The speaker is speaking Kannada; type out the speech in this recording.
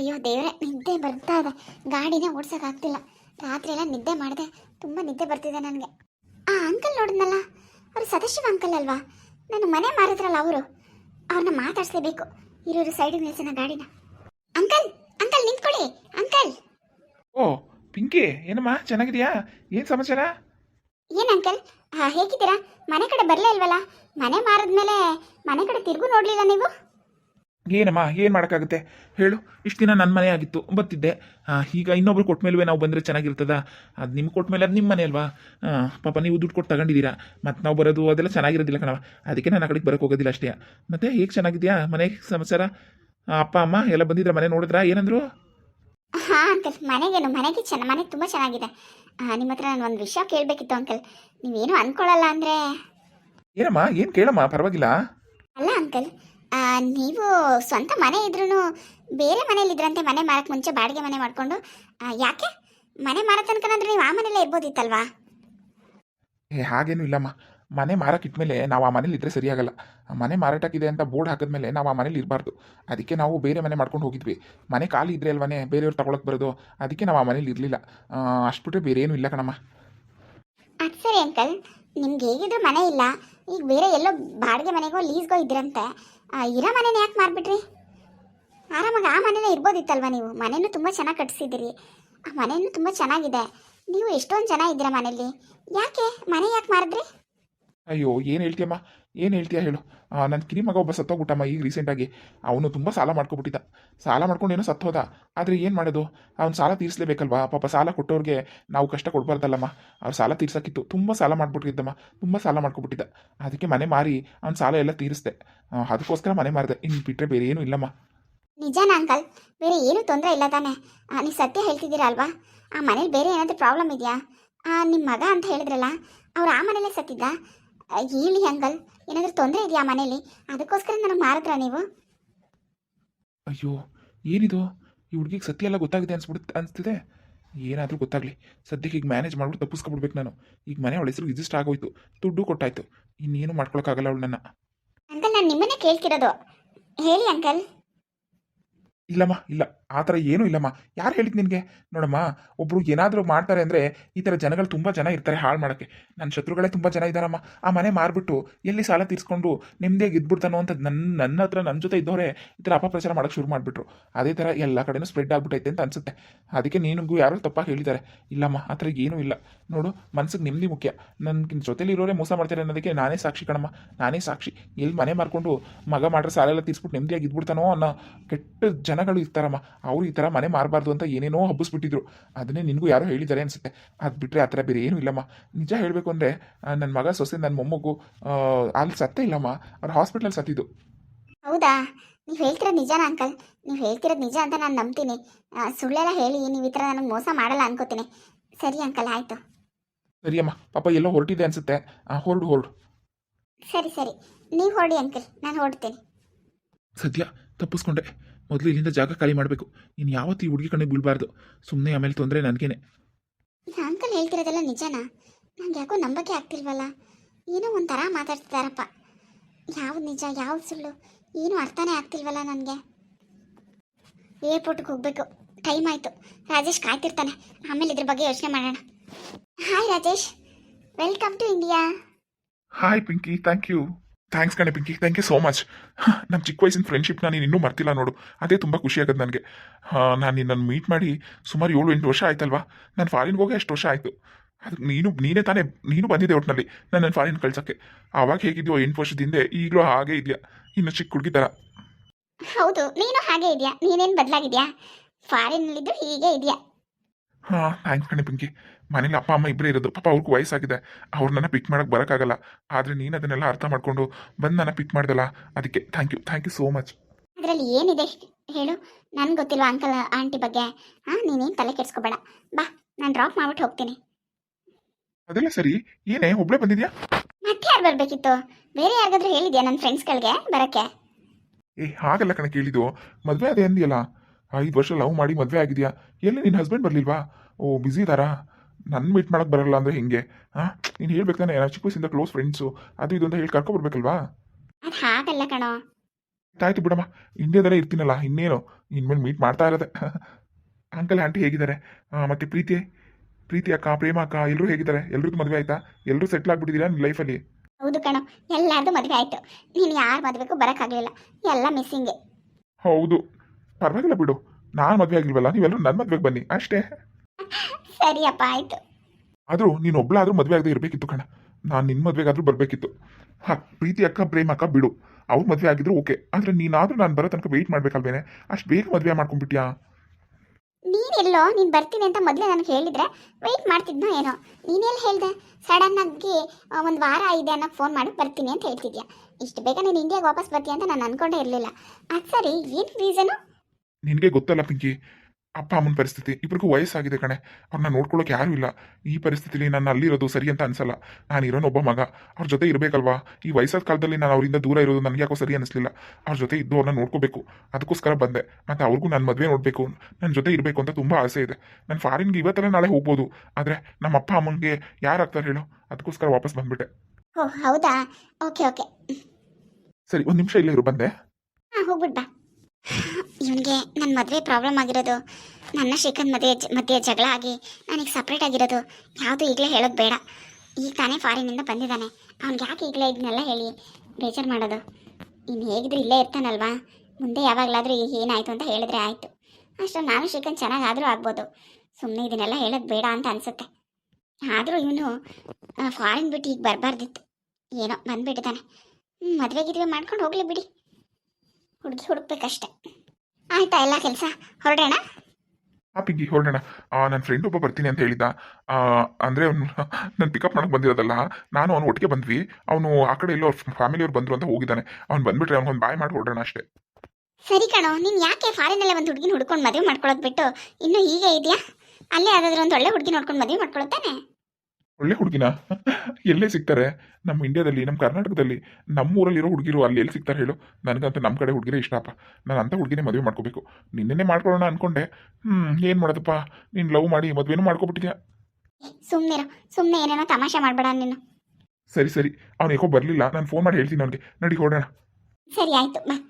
ಅಯ್ಯೋ ದೇವ್ರೆ ನಿದ್ದೆ ಬರ್ತಾ ಇದೆ. ಗಾಡಿನೇ ಓಡ್ಸೋಕ್ಕಾಗ್ತಿಲ್ಲ ರಾತ್ರಿ ಎಲ್ಲ ನಿದ್ದೆ ಮಾಡಿದೆ. ತುಂಬ ನಿದ್ದೆ ಬರ್ತಿದೆ ನನಗೆ. ಆ ಅಂಕಲ್ ನೋಡಿದ್ನಲ್ಲ? ಅವ್ರು ಸದಶಿವ ಅಂಕಲ್ ಅಲ್ವಾ? ನನ್ನ ಮನೆ ಮಾರಿದ್ರಲ್ಲ ಅವರು? ಅವ್ರನ್ನ ಮಾತಾಡಿಸ್ಲೇಬೇಕು. ಇರೋರು ಸೈಡಿಗೆ ನಿಲ್ಸೋಣ ಗಾಡಿನ. ಅಂಕಲ್ ಅಂಕಲ್ ನಿಂತ್ಕೊಳ್ಳಿ. ಅಂಕಲ್. ಓ ಪಿಂಕಿ ಏನಮ್ಮ? ಚೆನ್ನಾಗಿದ್ಯಾ? ಏನು ಸಮಾಚಾರ? ಏನ್ ಅಂಕಲ್? ಹೇಗಿದ್ದೀರಾ? ಮನೆ ಕಡೆ ಬರಲೇ ಇಲ್ವಲ್ಲ? ಮನೆ ಮಾರಿದ್ಮೇಲೆ ಮನೆ ಕಡೆ ತಿರುಗು ನೋಡ್ಲಿಲ್ಲ ನೀವು? ಏನಮ್ಮ ಏನು ಮಾಡೋಕ್ಕಾಗುತ್ತೆ? ಹೇಳು. ಇಷ್ಟು ದಿನ ನನ್ನ ಮನೆ ಆಗಿತ್ತು. ಬತ್ತಿದ್ದೆ ಈಗ ಇನ್ನೊಬ್ರು ಕೊಟ್ಟ ಮೇಲೂ ನಾವು ಬಂದರೆ ಚೆನ್ನಾಗಿರ್ತದ? ಅದು ನಿಮ್ಗೆ ಕೊಟ್ಟ ಮೇಲೆ ಅದು ನಿಮ್ಮ ಮನೆ ಅಲ್ವಾ? ಪಾಪ ನೀವು ದುಡ್ಡು ಕೊಟ್ಟು ತಗೊಂಡಿದ್ದೀರಾ ಮತ್ತು ನಾವು ಬರೋದು ಅದೆಲ್ಲ ಚೆನ್ನಾಗಿರೋದಿಲ್ಲ ಕಣವ ಅದಕ್ಕೆ ನಾನು ಆ ಕಡೆಗೆ ಬರೋಕ್ಕೆ ಹೋಗೋದಿಲ್ಲ ಅಷ್ಟೇ. ಮತ್ತೆ ಹೇಗೆ ಚೆನ್ನಾಗಿದ್ಯಾ? ಮನೆ ಸಮಾಚಾರ? ಅಪ್ಪ ಅಮ್ಮ ಎಲ್ಲ ಬಂದಿದ್ರ ಮನೆ ನೋಡಿದ್ರ? ಏನಂದ್ರು? ಹಾ ಅಂತ ಮನೆಗೇನು ಮನೆಗೆ ಚೆನ್ನ ಮನೆ ತುಂಬ ಚೆನ್ನಾಗಿದೆ. ನಿಮ್ಮ ಹತ್ರ ನಾನು ಒಂದು ವಿಷಯ ಕೇಳಬೇಕಿತ್ತು ಅಂಕಲ್. ನೀವೇನು ಅನ್ಕೊಳ್ಳಲ್ಲ ಅಂದರೆ? ಏನಮ್ಮ ಏನು ಕೇಳಮ್ಮ? ಪರವಾಗಿಲ್ಲ. ಅಲ್ಲ ಅಂಕಲ್. ನೀವು ಸ್ವಂತ ಮನೆ ಇದ್ರೂ ಬೇರೆ ಮನೇಲಿ ಇದ್ರಂತೆ ಮನೆ ಮಾರಕ್ಕೆ ಮುಂಚೆ ಬಾಡಿಗೆ ಮನೆ ಮಾಡಿಕೊಂಡು. ಯಾಕೆ? ಮನೆ ಮಾರೋ ತನಕನಾದ್ರೂ ನೀವು ಆ ಮನೇಲೇ ಇರ್ಬೋದಿತ್ತಲ್ವಾ? ಏ ಹಾಗೇನು ಇಲ್ಲಮ್ಮ. ಮನೆ ಮಾರಕ್ಕೆ ಇಟ್ಮೇಲೆ ನಾವು ಆ ಮನೇಲಿ ಇದ್ರೆ ಸರಿಯಾಗಲ್ಲ. ಮನೆ ಮಾರಾಟಕ್ಕಿದೆ ಅಂತ ಬೋರ್ಡ್ ಹಾಕಿದ್ಮೇಲೆ ನಾವು ಆ ಮನೇಲಿ ಇರಬಾರ್ದು. ಅದಕ್ಕೆ ನಾವು ಬೇರೆ ಮನೆ ಮಾಡ್ಕೊಂಡು ಹೋಗಿದ್ವಿ. ಮನೆ ಖಾಲಿ ಇದ್ರೆ ಅಲ್ವನೇ ಬೇರೆಯವ್ರು ತಗೊಳಕ್ ಬರೋದು? ಅದಕ್ಕೆ ನಾವು ಆ ಮನೇಲಿ ಇರಲಿಲ್ಲ. ಅಷ್ಟು ಬಿಟ್ಟರೆ ಬೇರೆ ಏನೂ ಇಲ್ಲ ಕಣಮ್ಮ. ಅದು ಸರಿ ಅಂಕಲ್. ನಿಮ್ಗೆ ಹೇಗಿದ್ರು ಮನೆ ಇಲ್ಲ. ಈಗ ಬೇರೆ ಎಲ್ಲೋ ಬಾಡಿಗೆ ಮನೆಗೋ ಲೀಸ್ಗೋ ಇದ್ರಂತೆ. ಇರೋ ಮನೇನ ಯಾಕೆ ಮಾರ್ಬಿಟ್ರಿ? ಆರಾಮಾಗಿ ಆ ಮನೇಲೇ ಇರ್ಬೋದಿತ್ತಲ್ವ ನೀವು? ಮನೇನು ತುಂಬ ಚೆನ್ನಾಗಿ ಕಟ್ಸಿದ್ದೀರಿ. ಆ ಮನೇನು ತುಂಬ ಚೆನ್ನಾಗಿದೆ. ನೀವು ಎಷ್ಟೊಂದು ಜನ ಇದ್ದೀರಾ ಮನೇಲಿ? ಯಾಕೆ? ಮನೆ ಯಾಕೆ ಮಾರಿದ್ರಿ? ಅಯ್ಯೋ, ಏನು ಹೇಳ್ತೀಯಮ್ಮ? ಏನು ಹೇಳ್ತೀಯ ಹೇಳು. ನನ್ನ ಕಿರಿ ಮಗ ಒಬ್ಬ ಸತ್ತೋಗ್ಬಿಟ್ಟಮ್ಮ ಈಗ ರೀಸೆಂಟಾಗಿ ಅವನು ತುಂಬ ಸಾಲ ಮಾಡ್ಕೊಬಿಟ್ಟಿದ್ದ. ಸಾಲ ಮಾಡ್ಕೊಂಡು ಏನೋ ಸತ್ತೋದ. ಆದರೆ ಏನು ಮಾಡೋದು? ಅವ್ನು ಸಾಲ ತೀರಿಸಲೇಬೇಕಲ್ವಾ? ಪಾಪ ಸಾಲ ಕೊಟ್ಟವ್ರಿಗೆ ನಾವು ಕಷ್ಟ ಕೊಡಬಾರ್ದಲ್ಲಮ್ಮ. ಅವ್ರು ಸಾಲ ತೀರ್ಸೋಕ್ಕಿತ್ತು ತುಂಬ ಸಾಲ ಮಾಡಿಬಿಟ್ಟಿದ್ದಮ್ಮ. ತುಂಬ ಸಾಲ ಮಾಡ್ಕೊಬಿಟ್ಟಿದ್ದ. ಅದಕ್ಕೆ ಮನೆ ಮಾರಿ ಅವ್ನು ಸಾಲ ಎಲ್ಲ ತೀರಿಸ್ದೆ. ಅದಕ್ಕೋಸ್ಕರ ಮನೆ ಮಾರಿದೆ. ಇನ್ನು ಬಿಟ್ಟರೆ ಬೇರೆ ಏನೂ ಇಲ್ಲಮ್ಮ. ನಿಜಾನ ಅಂಕಲ್? ಬೇರೆ ಏನೂ ತೊಂದರೆ ಇಲ್ಲ ತಾನೆ. ನೀವು ಸತ್ಯ ಹೇಳ್ತಿದ್ದೀರಾ ಅಲ್ವಾ? ಆ ಮನೇಲಿ ಬೇರೆ ಏನಾದರೂ ಪ್ರಾಬ್ಲಮ್ ಇದೆಯಾ? ನಿಮ್ಮ ಮಗ ಅಂತ ಹೇಳಿದ್ರಲ್ಲ, ಅವ್ರು ಆ ಮನೇಲೇ ಸತ್ತಿದ್ದ? ಹೇಳಿ ಅಂಕಲ್. ಏನಾದ್ರೂ ತೊಂದರೆ ಇದೆಯಾ ಮನೇಲಿ? ಅದಕ್ಕೋಸ್ಕರ ನನಗೆ ಮಾರಿದ್ರಾ ನೀವು. ಅಯ್ಯೋ ಏನಿದು? ಈ ಹುಡುಗಿಗೆ ಸತ್ಯ ಎಲ್ಲ ಗೊತ್ತಾಗಿದೆ ಅನ್ಸ್ಬಿಡುತ್ತೆ ಅನಿಸ್ತಿದೆ? ಏನಾದರೂ ಗೊತ್ತಾಗಲಿ. ಸದ್ಯಕ್ಕೆ ಈಗ ಮ್ಯಾನೇಜ್ ಮಾಡ್ಬಿಟ್ಟು ತಪ್ಪಿಸ್ಕೊಬಿಡ್ಬೇಕು ನಾನು. ಈಗ ಮನೆ ಅವಳ ಹೆಸರು ರಿಜಿಸ್ಟರ್ ಆಗೋಯ್ತು. ದುಡ್ಡು ಕೊಟ್ಟಾಯ್ತು. ಇನ್ನೇನು ಮಾಡ್ಕೊಳಕ್ಕಾಗಲ್ಲ ಅವಳು ನನ್ನ ಅಂಕಲ್ ನಾನು ನಿಮ್ಮನ್ನೇ ಕೇಳ್ತಿರೋದು. ಹೇಳಿ ಅಂಕಲ್. ಇಲ್ಲಮ್ಮ, ಇಲ್ಲ. ಆ ಥರ ಏನೂ ಇಲ್ಲಮ್ಮ. ಯಾರು ಹೇಳಿದ್ ನಿನಗೆ? ನೋಡಮ್ಮ, ಒಬ್ರು ಏನಾದರೂ ಮಾಡ್ತಾರೆ ಅಂದರೆ ಈ ಥರ ಜನಗಳು ತುಂಬ ಜನ ಇರ್ತಾರೆ ಹಾಳು ಮಾಡೋಕ್ಕೆ. ನನ್ನ ಶತ್ರುಗಳೇ ತುಂಬ ಜನ ಇದ್ದಾರಮ್ಮ. ಆ ಮನೆ ಮಾರ್ಬಿಟ್ಟು ಎಲ್ಲಿ ಸಾಲ ತೀರಿಸ್ಕೊಂಡು ನೆಮ್ಮದಿಯಾಗಿ ಇದ್ಬಿಡ್ತಾನೋ ಅಂತ ನನ್ನ ನನ್ನ ಹತ್ರ ನನ್ನ ಜೊತೆ ಇದ್ದವರೇ ಈ ಥರ ಅಪಪ್ರಚಾರ ಮಾಡೋಕ್ಕೆ ಶುರು ಮಾಡಿಬಿಟ್ರು. ಅದೇ ಥರ ಎಲ್ಲ ಕಡೆನೂ ಸ್ಪ್ರೆಡ್ ಆಗ್ಬಿಟ್ಟೈತೆ ಅಂತ ಅನ್ಸುತ್ತೆ. ಅದಕ್ಕೆ ನಿನಗೂ ಯಾರೋ ತಪ್ಪಾಗಿ ಹೇಳಿದ್ದಾರೆ. ಇಲ್ಲಮ್ಮ, ಆ ಥರ ಏನೂ ಇಲ್ಲ. ನೋಡು, ಮನ್ಸಿಗೆ ನೆಮ್ಮದಿ ಮುಖ್ಯ. ನನ್ನ ಜೊತೆಲಿ ಇರೋರೇ ಮೋಸ ಮಾಡ್ತಾರೆ ಅನ್ನೋದಕ್ಕೆ ನಾನೇ ಸಾಕ್ಷಿ ಕಣಮ್ಮ. ನಾನೇ ಸಾಕ್ಷಿ. ಎಲ್ಲಿ ಮನೆ ಮಾರ್ಕೊಂಡು ಮಗ ಮಾಡ್ರೆ ಸಾಲ ಎಲ್ಲ ತೀರಿಸ್ಬಿಟ್ಟು ನೆಮ್ಮದಿಯಾಗಿ ಇದ್ಬಿಡ್ತಾನೋ ಅನ್ನೋ ಕೆಟ್ಟ ಜನಗಳು ಇರ್ತಾರಮ್ಮ ಅವರು ಈ ಥರ ಮನೆ ಮಾರಬಾರ್ದು ಅಂತ ಏನೇನೋ ಹಬ್ಬಿಸ್ಬಿಟ್ಟಿದ್ರು. ಅದನ್ನೇ ನಿನಗೂ ಯಾರೋ ಹೇಳಿದ್ದಾರೆ ಅನಿಸುತ್ತೆ. ಅದು ಬಿಟ್ಟರೆ ಆ ಥರ ಬೇರೆ ಏನೂ ಇಲ್ಲಮ್ಮ. ನಿಜ ಹೇಳಬೇಕು ಅಂದರೆ ನನ್ನ ಮಗ ಸೊಸೆ ನನ್ನ ಮೊಮ್ಮಗು ಅಲ್ಲಿ ಸತ್ತೇ ಇಲ್ಲಮ್ಮ. ಅವ್ರ ಹಾಸ್ಪಿಟ್ಲಲ್ಲಿ ಸತ್ತಿದ್ದು. ಹೌದಾ? ನೀವು ಹೇಳ್ತಿರೋದು ನಿಜಾನ ಅಂಕಲ್? ನೀವು ಹೇಳ್ತಿರೋದು ನಿಜ ಅಂತ ನಾನು ನಂಬ್ತೀನಿ. ಸುಳ್ಳೆಲ್ಲ ಹೇಳಿ ನೀವು ಈ ಥರ ನನಗೆ ಮೋಸ ಮಾಡಲ್ಲ ಅನ್ಕೋತೀನಿ. ಸರಿ ಅಂಕಲ್ ಆಯಿತು. ಸರಿಯಮ್ಮ. ಪಾಪ ಎಲ್ಲೋ ಹೊರಟಿದೆ ಅನ್ಸುತ್ತೆ. ಹೊರಡು ಹೊರಡು. ಸರಿ ಸರಿ. ನೀವು ಹೊರಡಿ ಅಂಕಲ್. ನಾನು ಹೊರಡ್ತೀನಿ. ಸದ್ಯ ತಪ್ಪಿಸ್ಕೊಂಡೆ. ಮೊದಲು ಇಲ್ಲಿಂದ ಜಾಗ ಖಾಲಿ ಮಾಡಬೇಕು. ನೀನು ಯಾವತ್ತು ಈ ಹುಡುಗಿ ಕಣ್ಣಿಗೆ ಬೀಳಬಾರ್ದು. ಸುಮ್ಮನೆ ಆಮೇಲೆ ತೊಂದರೆ ನನಗೇನೆ. ಅಂಕಲ್ ಹೇಳ್ತಿರೋದೆಲ್ಲ ನಿಜನಾ? ನಂಗೆ ಯಾಕೋ ನಂಬಕ್ಕೆ ಆಗ್ತಿಲ್ವಲ್ಲ? ಏನೋ ಒಂಥರ ಮಾತಾಡ್ತಿದ್ದಾರಪ್ಪ ಯಾವ್ದು ನಿಜ ಯಾವ್ದು ಸುಳ್ಳು? ಏನೂ ಅರ್ಥನೇ ಆಗ್ತಿಲ್ವಲ್ಲ ನನಗೆ. ಏರ್ಪೋರ್ಟ್ಗೆ ಹೋಗಬೇಕು. ಟೈಮ್ ಆಯಿತು. ರಾಜೇಶ್ ಕಾಯ್ತಿರ್ತಾನೆ. ಆಮೇಲೆ ಇದ್ರ ಬಗ್ಗೆ ಯೋಚನೆ ಮಾಡೋಣ. Hi Rajesh. Welcome to India hi Pinky thank you thanks ಕಣೆ Pinky. Thank you so much ನಮ್ಮ ಚಿಕ್ಕ ವಯಸ್ಸಿನ ಫ್ರೆಂಡ್ಶಿಪ್ನ ನೀನು ಇನ್ನೂ ಮರ್ತಿಲ್ಲ ನೋಡು. ಅದೇ ತುಂಬ ಖುಷಿ ಆಗುತ್ತೆ ನನಗೆ. ನಾನು ನಿನ್ನನ್ನು ಮೀಟ್ ಮಾಡಿ ಸುಮಾರು ಏಳು ಎಂಟು ವರ್ಷ ಆಯ್ತಲ್ವಾ? ನಾನು ಫಾರಿನ್ಗೆ ಹೋಗಿ ಅಷ್ಟು ವರ್ಷ ಆಯಿತು. ಅದಕ್ಕೆ ನೀನು ನೀನೇ ತಾನೇ ನೀನು ಬಂದಿದ್ದೆ ಒಟ್ಟಿನಲ್ಲಿ ನನ್ನ ಫಾರಿನ್ ಕಳ್ಸೋಕ್ಕೆ. ಆವಾಗ ಹೇಗಿದ್ಯೋ ಎಂಟು ವರ್ಷದ ಹಿಂದೆ ಈಗಲೂ ಹಾಗೆ ಇದೆಯಾ? ಇನ್ನು ಚಿಕ್ಕ ಹುಡುಗಿ ಥರ ಹೌದು ನೀನು ಹಾಗೆ ಇದೆಯಾ? ನೀನೇನು ಬದಲಾಗಿದೆಯಾ? ಫಾರಿನ್ನಲ್ಲಿದ್ದು ಹೀಗೆ ಇದೆಯಾ? ಹಾಂ ಥ್ಯಾಂಕ್ಸ್ ಕಣೆ ಪಿಂಕಿ. ಮನೇಲಿ ಅಪ್ಪ ಅಮ್ಮ ಇಬ್ಬರೇ ಇರೋದು. ಪಾಪ ಅವ್ರಿಗೂ ವಯಸ್ಸಾಗಿದೆ. ಅವ್ರು ನನ್ನ ಪಿಕ್ ಮಾಡೋಕ್ಕೆ ಬರೋಕ್ಕಾಗಲ್ಲ. ಆದರೆ ನೀನು ಅದನ್ನೆಲ್ಲ ಅರ್ಥ ಮಾಡಿಕೊಂಡು ಬಂದು ನನ್ನ ಪಿಕ್ ಮಾಡ್ದಲ್ಲ. ಅದಕ್ಕೆ thank you thank you so much ಅದರಲ್ಲಿ ಏನಿದೆ ಹೇಳು? ನನ್ಗೆ ಗೊತ್ತಿಲ್ವಾ ಅಂಕಲ್ ಆಂಟಿ ಬಗ್ಗೆ? ಹಾಂ ನೀನೇನು ತಲೆ ಕೆಡಿಸ್ಕೋಬೇಡ. ಬಾ ನಾನು ಡ್ರಾಪ್ ಮಾಡ್ಬಿಟ್ಟು ಹೋಗ್ತೀನಿ. ಅದೆಲ್ಲ ಸರಿ. ಏನೇ ಒಬ್ಳೆ ಬಂದಿದ್ಯಾ? ಮತ್ತೆ ಯಾರು ಬರಬೇಕಿತ್ತು? ಬೇರೆ ಯಾರಿಗಾದ್ರೂ ಹೇಳಿದ್ಯಾ ನನ್ನ ಫ್ರೆಂಡ್ಸ್ಗಳಿಗೆ ಬರೋಕ್ಕೆ? ಏ ಹಾಗಲ್ಲ ಕಣ ಕೇಳಿದ್ದು ಮದುವೆ ಅದೇ ಅಂದಿಯಲ್ಲ. ಐದು ವರ್ಷ ಲವ್ ಮಾಡಿ ಮದುವೆ ಆಗಿದೆಯಾ? ಎಲ್ಲಿ ನಿನ್ನ ಹಸ್ಬೆಂಡ್ ಬರಲಿಲ್ವಾ? ಓ ಬ್ಯುಸಿ ಇದ್ದಾರಾ ನನ್ನ ಮೀಟ್ ಮಾಡಕ್ಕೆ ಬರಲ್ಲ ಅಂದರೆ ಹಿಂಗೆ? ಹಾಂ ನೀನು ಹೇಳ್ಬೇಕು ತಾನೆ ಚಿಕ್ಕ ವಯಸ್ಸಿಂದ ಕ್ಲೋಸ್ ಫ್ರೆಂಡ್ಸು ಅದು ಇದು ಅಂತ ಹೇಳಿ ಕರ್ಕೊಬರ್ಬೇಕಲ್ವಾ ಅದು ಹಾಗಲ್ಲ ಕಣೋ. ಆಯ್ತು ಬಿಡಮ್ಮ ಇಂಡಿಯಾದಲ್ಲೇ ಇರ್ತೀನಲ್ಲ ಇನ್ನೇನು? ಇನ್ಮೇಲೆ ಮೀಟ್ ಮಾಡ್ತಾ ಇರೋದೆ. ಅಂಕಲ್ ಆಂಟಿ ಹೇಗಿದ್ದಾರೆ? ಮತ್ತೆ ಪ್ರೀತಿ? ಪ್ರೀತಿ ಅಕ್ಕ ಪ್ರೇಮ ಅಕ್ಕ ಎಲ್ಲರೂ ಹೇಗಿದ್ದಾರೆ? ಎಲ್ರಿಗೂ ಮದುವೆ ಆಯ್ತಾ? ಎಲ್ಲರೂ ಸೆಟ್ಲ್ ಆಗ್ಬಿಟ್ಟಿದ್ದೀರಾ ನಿಮ್ಮ ಲೈಫಲ್ಲಿ ಹೌದು ಕಣೋ ಎಲ್ಲಾರ್ದು ಮದುವೆ ಆಯ್ತು. ನೀನು ಯಾರು ಮದುವೆಗೂ ಬರೋಕ್ಕಾಗಲಿಲ್ಲ. ಎಲ್ಲ ಮಿಸ್ಸಿಂಗೆ ಹೌದು. ಪರವಾಗಿಲ್ಲ ಬಿಡು. ನಾನು ಮದುವೆ ಆಗಿಲ್ವಲ್ಲ ನೀವೆಲ್ಲರೂ ನನ್ನ ಮದುವೆಗೆ ಬನ್ನಿ ಅಷ್ಟೇ. ಸರಿಯಪ್ಪ ಆಯ್ತು. ಆದರೂ ನೀನು ಒಬ್ಳಾದ್ರೂ ಮದುವೆ ಆಗದೆ ಇರಬೇಕಿತ್ತು ಕಣ. ನಾನು ನಿನ್ನ ಮದುವೆಗಾದ್ರೂ ಬರಬೇಕಿತ್ತು. ಹಾ ಪ್ರೀತಿ ಅಕ್ಕ ಪ್ರೇಮ ಅಕ್ಕ ಬಿಡು. ಅವ್ರು ಮದುವೆ ಆಗಿದ್ರು ಓಕೆ. ಆದರೆ ನೀನಾದ್ರೂ ನಾನು ಬರೋ ತನಕ ವೆಯ್ಟ್ ಮಾಡ್ಬೇಕಲ್ವೇನೆ? ಅಷ್ಟು ಬೇಗ ಮದುವೆ ಮಾಡ್ಕೊಂಡ್ಬಿಟ್ಯಾ? ನೀನೆಲ್ಲೋ ನೀನು ಬರ್ತೀನಿ ಅಂತ ಮೊದಲೇ ನನಗೆ ಹೇಳಿದ್ರೆ ವೆಯ್ಟ್ ಮಾಡ್ತಿದ್ನೋ ಏನೋ. ನೀನೆಲ್ಲಿ ಹೇಳ್ದೆ? ಸಡನ್ನಾಗಿ ಒಂದು ವಾರ ಇದೆ ಅನ್ನೋ ಫೋನ್ ಮಾಡಿ ಬರ್ತೀನಿ ಅಂತ ಹೇಳ್ತಿದ್ಯಾ? ಇಷ್ಟು ಬೇಗ ನೀನು ಇಂಡಿಯಾಗೆ ವಾಪಸ್ ಬರ್ತೀಯ ಅಂತ ನಾನು ಅನ್ಕೊಂಡೇ ಇರಲಿಲ್ಲ. ಅದು ಸರಿ ಏನು ರೀಸನ್ ನಿನಗೆ ಗೊತ್ತಲ್ಲ ಪಿಂಕಿ. ಅಪ್ಪ ಅಮ್ಮನ ಪರಿಸ್ಥಿತಿ ಇಬ್ರಿಗೂ ವಯಸ್ಸಾಗಿದೆ ಕಣೆ. ಅವ್ರನ್ನ ನೋಡ್ಕೊಳ್ಳೋಕೆ ಯಾರೂ ಇಲ್ಲ. ಈ ಪರಿಸ್ಥಿತಿಲಿ ನಾನು ಅಲ್ಲಿರೋದು ಸರಿ ಅಂತ ಅನ್ಸಲ್ಲ. ನಾನು ಇರೋನು ಒಬ್ಬ ಮಗ. ಅವ್ರ ಜೊತೆ ಇರಬೇಕಲ್ವಾ? ಈ ವಯಸ್ಸಾದ ಕಾಲದಲ್ಲಿ ನಾನು ಅವರಿಂದ ದೂರ ಇರೋದು ನನಗೆ ಯಾಕೋ ಸರಿ ಅನಿಸ್ಲಿಲ್ಲ. ಅವ್ರ ಜೊತೆ ಇದ್ದು ಅವ್ರನ್ನ ನೋಡ್ಕೋಬೇಕು. ಅದಕ್ಕೋಸ್ಕರ ಬಂದೆ. ಮತ್ತು ಅವ್ರಿಗೂ ನನ್ನ ಮದುವೆ ನೋಡಬೇಕು. ನನ್ನ ಜೊತೆ ಇರಬೇಕು ಅಂತ ತುಂಬ ಆಸೆ ಇದೆ. ನಾನು ಫಾರಿನ್ಗೆ ಇವತ್ತಲ್ಲ ನಾಳೆ ಹೋಗ್ಬೋದು. ಆದರೆ ನಮ್ಮ ಅಪ್ಪ ಅಮ್ಮನಿಗೆ ಯಾರಾಗ್ತಾರೆ ಹೇಳು? ಅದಕ್ಕೋಸ್ಕರ ವಾಪಸ್ ಬಂದ್ಬಿಟ್ಟೆ. ಹೌದಾ? Okay okay. ಸರಿ ಒಂದು ನಿಮಿಷ ಇಲ್ಲೇ ಇರು ಬಂದೆ. ಹೋಗ್ಬಿಟ್ಟ ಇವನಿಗೆ ನನ್ನ ಮದುವೆ ಪ್ರಾಬ್ಲಮ್ ಆಗಿರೋದು, ನನ್ನ ಶ್ರೀಕಾಂತ್ ಮದುವೆ ಮಧ್ಯೆ ಜಗಳ ಆಗಿ ನನಗೆ ಸಪ್ರೇಟ್ ಆಗಿರೋದು, ಯಾವುದು ಈಗಲೇ ಹೇಳೋದು ಬೇಡ. ಈಗ ತಾನೇ ಫಾರಿನಿಂದ ಬಂದಿದ್ದಾನೆ. ಅವ್ನಿಗೆ ಯಾಕೆ ಈಗಲೇ ಇದನ್ನೆಲ್ಲ ಹೇಳಿ ಬೇಜಾರು ಮಾಡೋದು? ಇನ್ನು ಹೇಗಿದ್ರು ಇಲ್ಲೇ ಇರ್ತಾನಲ್ವಾ? ಮುಂದೆ ಯಾವಾಗಲಾದರೂ ಏನಾಯಿತು ಅಂತ ಹೇಳಿದ್ರೆ ಆಯಿತು. ಅಷ್ಟೇ ನಾನು ಶ್ರೀಕಾಂತ್ ಚೆನ್ನಾಗಾದರೂ ಆಗ್ಬೋದು. ಸುಮ್ಮನೆ ಇದನ್ನೆಲ್ಲ ಹೇಳೋದು ಬೇಡ ಅಂತ ಅನಿಸುತ್ತೆ. ಆದರೂ ಇವನು ಫಾರಿನ್ ಬಿಟ್ಟು ಈಗ ಬರಬಾರ್ದಿತ್ತು. ಏನೋ ಬಂದುಬಿಟ್ಟಿದ್ದಾನೆ. ಮದುವೆ ಗಿದ್ವೆ ಮಾಡ್ಕೊಂಡು ಹೋಗಲಿ ಬಿಡಿ. ಹುಡುಗಿ ಹುಡುಕ್ಬೇಕಷ್ಟೆ ಆಯ್ತಾ ಎಲ್ಲ ಕೆಲಸ? ಹೊರಡೋಣ? ಆ ಪಿಂಕಿ ಹೊರಡೋಣ ನನ್ನ ಫ್ರೆಂಡ್ ಒಬ್ಬ ಬರ್ತೀನಿ ಅಂತ ಹೇಳಿದ್ದ. ಅಂದರೆ ಅವ್ನು ನನ್ನ ಪಿಕಪ್ ಮಾಡಕ್ಕೆ ಬಂದಿರೋದಲ್ಲ ನಾನು ಅವ್ನು ಒಟ್ಟಿಗೆ ಬಂದ್ವಿ. ಅವನು ಆ ಕಡೆ ಎಲ್ಲೋ ಫ್ಯಾಮಿಲಿಯವ್ರು ಬಂದರು ಅಂತ ಹೋಗಿದ್ದಾನೆ. ಅವ್ನು ಬಂದ್ಬಿಟ್ರೆ ಅವನು ಬಾಯ್ ಮಾಡಿ ಹೊರಡೋಣ ಅಷ್ಟೇ. ಸರಿ ಕಣೋ ನೀನು ಯಾಕೆ ಫಾರಿನಲ್ಲೇ ಒಂದು ಹುಡುಗಿನ ಹುಡ್ಕೊಂಡು ಮದುವೆ ಮಾಡ್ಕೊಳ್ಳೋದು ಬಿಟ್ಟು? ಇನ್ನೂ ಹೀಗೆ ಇದೆಯಾ? ಅಲ್ಲೇ ಯಾವ್ದಾದ್ರು ಒಂದು ಒಳ್ಳೆ ಹುಡುಗಿ ನೋಡ್ಕೊಂಡು ಮದುವೆ ಮಾಡ್ಕೊಳ್ತಾನೆ ಒಳ್ಳೆ ಹುಡುಗಿನ? ಎಲ್ಲೇ ಸಿಗ್ತಾರೆ? ನಮ್ಮ ಇಂಡಿಯಾದಲ್ಲಿ ನಮ್ಮ ಕರ್ನಾಟಕದಲ್ಲಿ ನಮ್ಮೂರಲ್ಲಿರೋ ಹುಡುಗಿರು ಅಲ್ಲಿ ಎಲ್ಲಿ ಸಿಗ್ತಾರೆ ಹೇಳು? ನನಗಂತೂ ನಮ್ಮ ಕಡೆ ಹುಡುಗಿರೇ ಇಷ್ಟಪ್ಪ ನಾನು ಅಂಥ ಹುಡುಗಿನೇ ಮದುವೆ ಮಾಡ್ಕೋಬೇಕು. ನಿನ್ನೆನೇ ಮಾಡ್ಕೊಳ್ಳೋಣ ಅನ್ಕೊಂಡೆ. ಹ್ಞೂ ಏನು ಮಾಡೋದಪ್ಪ? ನೀನು ಲವ್ ಮಾಡಿ ಮದುವೆನೂ ಮಾಡ್ಕೊಬಿಟ್ಟಿದ್ಯಾ? ಸುಮ್ಮನೆ ಸುಮ್ಮನೆ ಏನೇನೋ ತಮಾಷೆ ಮಾಡಬೇಡ ನೀನು. ಸರಿ ಸರಿ. ಅವ್ನು ಯಾಕೋ ಬರಲಿಲ್ಲ. ನಾನು ಫೋನ್ ಮಾಡಿ ಹೇಳ್ತೀನಿ ಅವನಿಗೆ. ನಡಿ ಹೊಡೋಣ ಸರಿ ಆಯಿತು. ಬಾ.